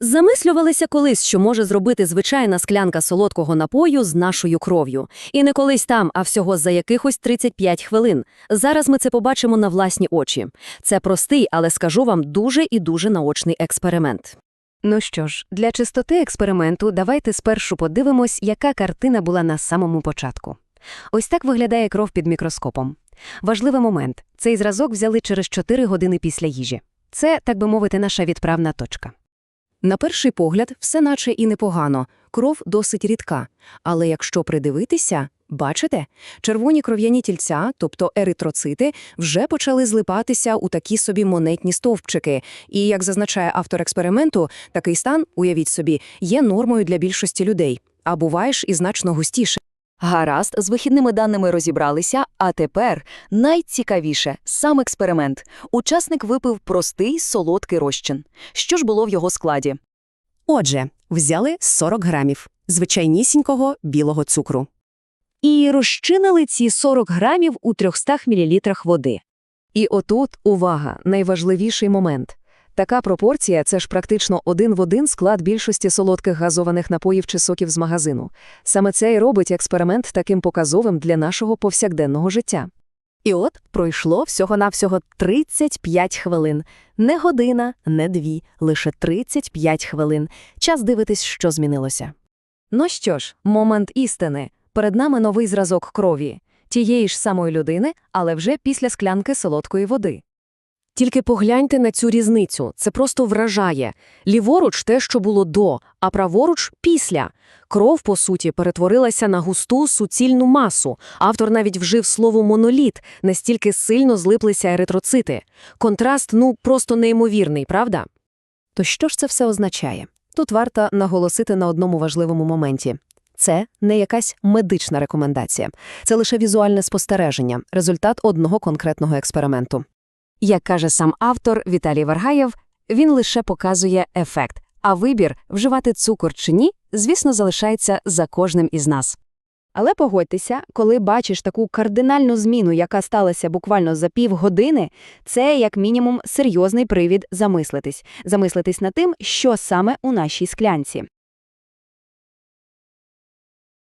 Замислювалися колись, що може зробити звичайна склянка солодкого напою з нашою кров'ю. І не колись там, а всього за якихось 35 хвилин. Зараз ми це побачимо на власні очі. Це простий, але скажу вам, дуже і дуже наочний експеримент. Ну що ж, для чистоти експерименту давайте спершу подивимось, яка картина була на самому початку. Ось так виглядає кров під мікроскопом. Важливий момент. Цей зразок взяли через 4 години після їжі. Це, так би мовити, наша відправна точка. На перший погляд, все наче і непогано, кров досить рідка. Але якщо придивитися, бачите, червоні кров'яні тільця, тобто еритроцити, вже почали злипатися у такі собі монетні стовпчики. І, як зазначає автор експерименту, такий стан, уявіть собі, є нормою для більшості людей, а буває ж і значно густіше. Гаразд, з вихідними даними розібралися, а тепер найцікавіше – сам експеримент. Учасник випив простий солодкий розчин. Що ж було в його складі? Отже, взяли 40 грамів звичайнісінького білого цукру. І розчинили ці 40 грамів у 300 мл води. І отут, увага, найважливіший момент. Така пропорція – це ж практично один в один склад більшості солодких газованих напоїв чи соків з магазину. Саме це і робить експеримент таким показовим для нашого повсякденного життя. І от пройшло всього-навсього 35 хвилин. Не година, не дві, лише 35 хвилин. Час дивитись, що змінилося. Ну що ж, момент істини. Перед нами новий зразок крові. Тієї ж самої людини, але вже після склянки солодкої води. Тільки погляньте на цю різницю. Це просто вражає. Ліворуч – те, що було до, а праворуч – після. Кров, по суті, перетворилася на густу суцільну масу. Автор навіть вжив слово «моноліт», настільки сильно злиплися еритроцити. Контраст, ну, просто неймовірний, правда? То що ж це все означає? Тут варто наголосити на одному важливому моменті. Це не якась медична рекомендація. Це лише візуальне спостереження, результат одного конкретного експерименту. Як каже сам автор Віталій Варгаєв, він лише показує ефект, а вибір, вживати цукор чи ні, звісно, залишається за кожним із нас. Але погодьтеся, коли бачиш таку кардинальну зміну, яка сталася буквально за півгодини, це як мінімум серйозний привід замислитись, замислитись над тим, що саме у нашій склянці.